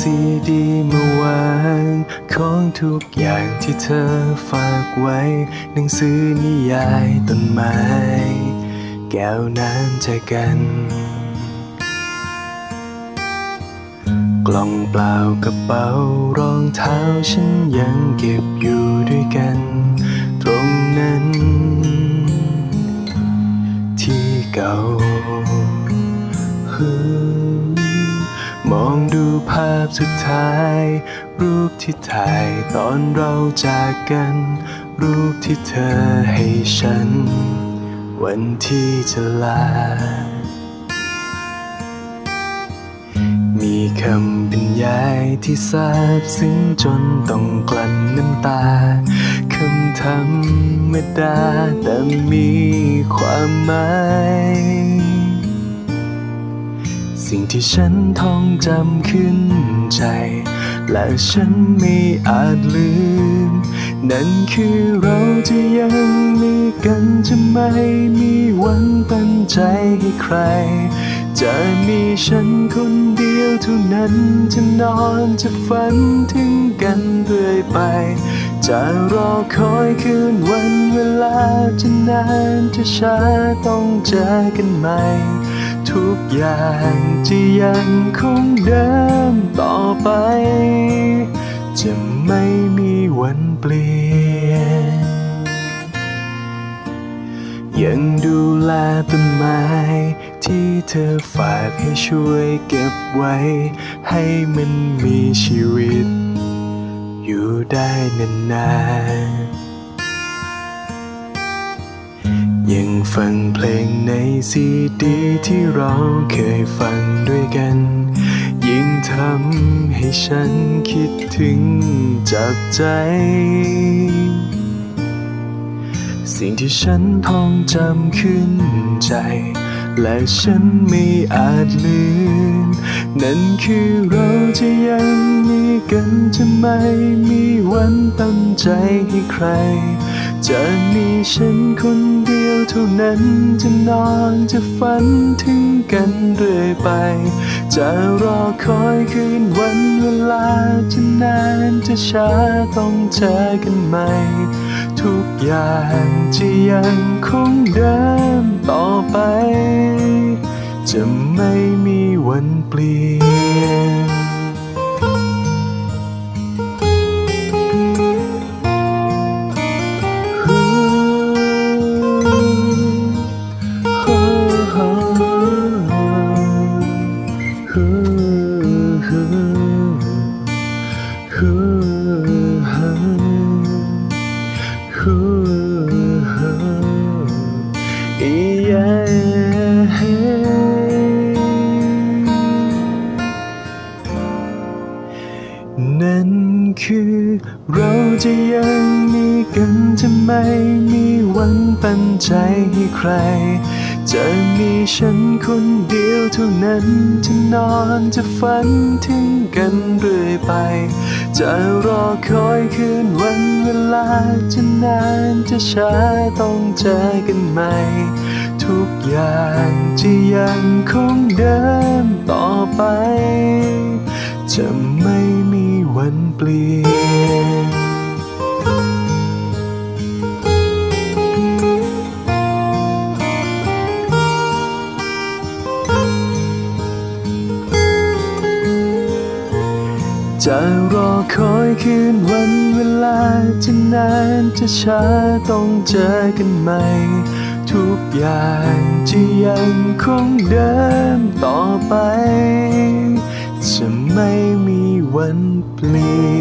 ซีดีมาวางของทุกอย่างที่เธอฝากไว้ หนังสือนิยายต้นไม้ แก้วน้ำใจกัน กล่องเปล่ากระเป๋ารองเท้าฉันยังเก็บอยู่ด้วยกัน ภาพสุดท้าย รูปที่ถ่ายตอนเราจากกัน รูปที่เธอให้ฉัน วันที่จะลา มีคำบรรยายที่ซาบซึ้งจนต้องกลั้นน้ำตาคำธรรมดาแต่มีความหมาย สิ่งที่ฉันท่องจำขึ้นใจ และฉันไม่อาจลืม นั่นคือเราจะยังมีกันจะไม่มีวันปันใจให้ใคร จะมีฉันคนเดียวเท่านั้นจะนอนจะฝันถึงกันเรื่อยไป จะรอคอยคืนวันเวลาจะนานจะช้าต้องเจอกันใหม่ ทุกอย่างจะยังคงเดิมต่อไป จะไม่มีวันเปลี่ยน ยังดูแลต้นไม้ ที่เธอฝากให้ช่วยเก็บไว้ ให้มันมีชีวิต อยู่ได้นานๆ ยังฟังเพลงในซีดีที่เราเคยฟังด้วยกัน ยิ่งทำให้ฉันคิดถึงจับใจ สิ่งที่ฉันท่องจำขึ้นใจ และฉันไม่อาจลืม นั่นคือเราจะยังมีกันจะไม่มีวันตั้งใจให้ใคร จะมีฉันคนเดียวเท่านั้นจะนอนจะฝันถึงกันเรื่อยไป จะรอคอยคืนวันเวลาจะนานจะช้าต้องเจอกันใหม่ทุกอย่างจะยังคงเดิมต่อไป จะไม่มีวันเปลี่ยน นั่นคือเราจะยังมีกันจะไม่มีวันปันใจให้ใคร จะมีฉันคนเดียวเท่านั้นจะนอนจะฝันถึงกันเรื่อยไป จะรอคอยคืนวันเวลาจะนานจะช้าต้องเจอกันใหม่ ทุกอย่างจะยังคงเดิมต่อไป จะไม่มีวันเปลี่ยน จะรอคอยคืนวันเวลาจะนานจะช้าต้องเจอกันใหม่ ทุกอย่างจะยังคงเดิมต่อไป จะไม่มีวันเปลี่ยน